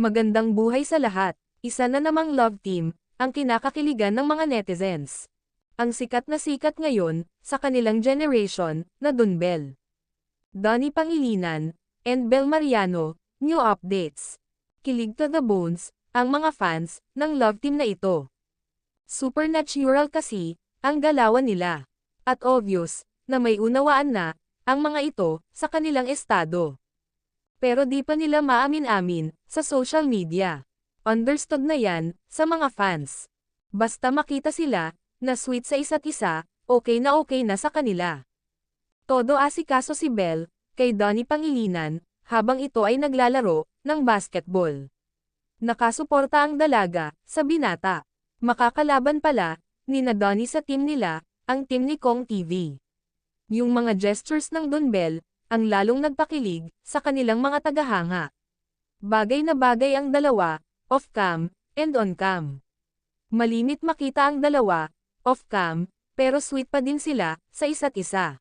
Magandang buhay sa lahat. Isa na namang love team, ang kinakakiligan ng mga netizens. Ang sikat na sikat ngayon, sa kanilang generation, na Dunbel. Donnie Pangilinan, and Bel Mariano, new updates. Kilig to the bones, ang mga fans, ng love team na ito. Supernatural kasi, ang galawan nila. At obvious, na may unawaan na, ang mga ito, sa kanilang estado. Pero di pa nila maamin-amin, sa social media. Understood na yan, sa mga fans. Basta makita sila, na sweet sa isa't isa, okay na okay na sa kanila. Todo asikaso si Belle, kay Donnie Pangilinan, habang ito ay naglalaro, ng basketball. Nakasuporta ang dalaga, sa binata. Makakalaban pala, ni na Donnie sa team nila, ang team ni Kong TV. Yung mga gestures ng Don Bell, ang lalong nagpakilig, sa kanilang mga tagahanga. Bagay na bagay ang dalawa, off-cam, and on-cam. Malimit makita ang dalawa, off-cam, pero sweet pa din sila, sa isa't isa.